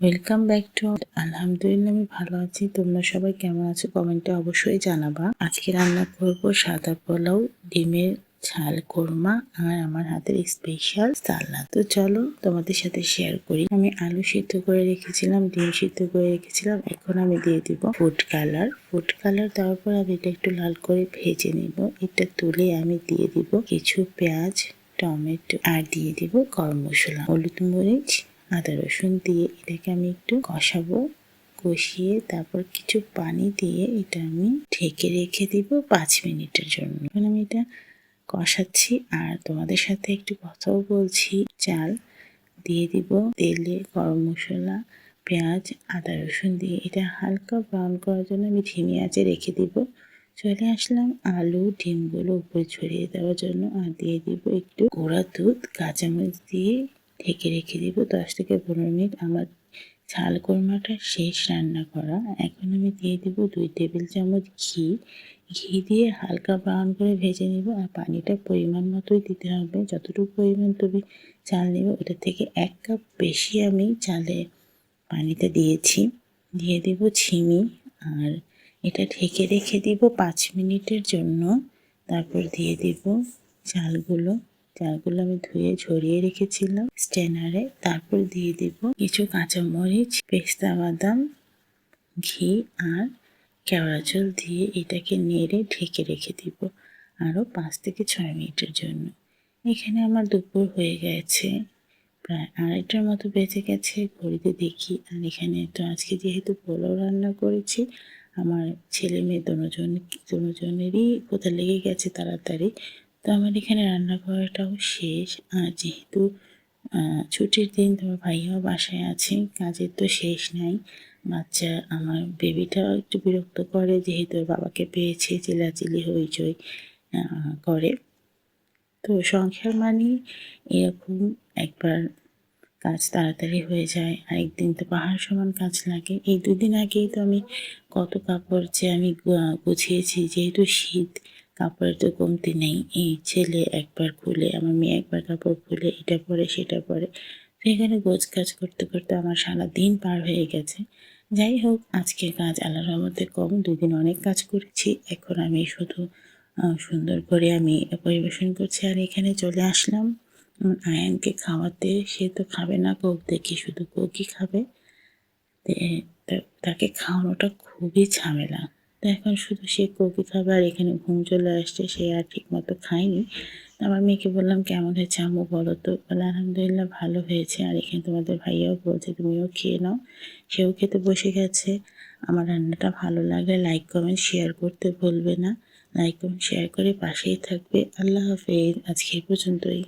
Welcome back to আলহামদুলিল্লাহ আমি ভালো আছি। তোমরা সবাই কেমন আছো? কমেন্টে অবশ্যই জানাবা। আজকে রান্না করব সাদা পোলাও, ডিমের ঝাল কোরমা আর আমার হাতের স্পেশাল সালাদ। তো চলো তোমাদের সাথে শেয়ার করি। আমি আলু সিদ্ধ করে রেখেছিলাম, ডিম সিদ্ধ করে রেখেছিলাম। এখন আমি দিয়ে দিব ফুড কালার ফুড কালার দেওয়ার পর আমি এটা একটু লাল করে ভেজে নিব। এটা তুলে আমি দিয়ে দিব কিছু পেঁয়াজ, টমেটো আর দিয়ে দিব গরম মশলা। হলুদ মরিচ আদা রসুন দিয়ে এটাকে আমি একটু কষাবো। কষিয়ে তারপর কিছু পানি দিয়ে এটা আমি ঢেকে রেখে দিব পাঁচ মিনিটের জন্য। এখন আমি এটা কষাচ্ছি আর তোমাদের সাথে একটু কথাও বলছি। চাল দিয়ে দিব তেলে গরম মশলা, পেঁয়াজ, আদা রসুন দিয়ে। এটা হালকা ব্রাউন করার জন্য আমি ধিমি আঁচে রেখে দিব। চলে আসলাম আলু ডিমগুলো উপরে ছড়িয়ে দেওয়ার জন্য। আর দিয়ে দিব একটু গোড়া দুধ, কাঁচামরিচ দিয়ে ঢেকে রেখে দিব। দশ থেকে পনেরো মিনিট আমার ঝাল কোরমাটা শেষ রান্না করা। এখন আমি দিয়ে দিব দুই টেবিল চামচ ঘি। ঘি দিয়ে হালকা ব্রাউন করে ভেজে নিব আর পানিটা পরিমাণ মতোই দিতে হবে। যতটুকু পরিমাণ তুমি চাল নেবে ওটা থেকে এক কাপ বেশি আমি চালে পানিতে দিয়েছি। দিয়ে দিব ছিমি আর এটা ঢেকে রেখে দিব পাঁচ মিনিটের জন্য। তারপর দিয়ে দিব চালগুলো। চালগুলো আমি ধুয়ে ঝরিয়ে রেখেছিলাম। স্ট্যানারে তারপর দিয়ে দিব কিছু কাঁচামরিচ, পেস্তা বাদাম, ঘি আর কেওড়া জল দিয়ে এটাকে নেড়ে ঢেকে রেখে দিব আরও পাঁচ থেকে ছয় মিনিটের জন্য। এখানে আমার দুপুর হয়ে গেছে। প্রায় আড়াইটার মতো বেঁচে গেছে, ঘড়িতে দেখি। আর এখানে তো আজকে যেহেতু পোলাও রান্না করেছি, আমার ছেলে মেয়ে দুজন দুজনেরই কোথায় লেগে গেছে তাড়াতাড়ি। তো আমার এখানে রান্না করাটাও শেষ। আর যেহেতু ছুটির দিন তোমার ভাইয়াও বাসায় আছে, কাজের তো শেষ নাই। বাচ্চা, আমার বেবিটাও একটু বিরক্ত করে, যেহেতু বাবাকে পেয়েছে চিলাচিলি হইচই করে। তো সংসার মানে এরকম একবার কাজ তাড়াতাড়ি হয়ে যায়, আরেকদিন তো পাহাড় সমান কাজ লাগে। এই দুদিন আগেই তো আমি কত কাপড় যে আমি গুছিয়েছি, যেহেতু শীত কাপড়ের তো কমতি নেই। এই ছেলে একবার খুলে, আমার মেয়ে একবার কাপড় খুলে, এটা পরে, সেটা পরে। তো এখানে গোছ কাজ করতে করতে আমার সারা দিন পার হয়ে গেছে। যাই হোক আজকে কাজ আল্লাহর রহমতে কম। দুদিন অনেক কাজ করেছি। এখন আমি শুধু সুন্দর করে আমি পরিবেশন করছি। আর এখানে চলে আসলাম আয়ানকে খাওয়াতে। সে তো খাবে না, কোক দেখি শুধু কোকই খাবে। তাকে খাওয়ানোটা খুবই ঝামেলা। তো এখন শুধু সে কপি খাবে আর এখানে ঘুম চলে আসছে, সে আর ঠিক মতো খায়নি আমার মেয়েকে বললাম, কেমন হয়েছে আম্মু বলো তো? বলে, আলহামদুলিল্লাহ ভালো হয়েছে। আর এখানে তোমাদের ভাইয়াও বলছে, তুমিও খেয়ে নাও। সেও খেতে বসে গেছে। আমার রান্নাটা ভালো লাগলে লাইক কমেন্ট শেয়ার করতে ভুলবে না। লাইক কমেন্ট শেয়ার করে পাশেই থাকবে। আল্লাহ হাফেজ। আজকে পর্যন্তই।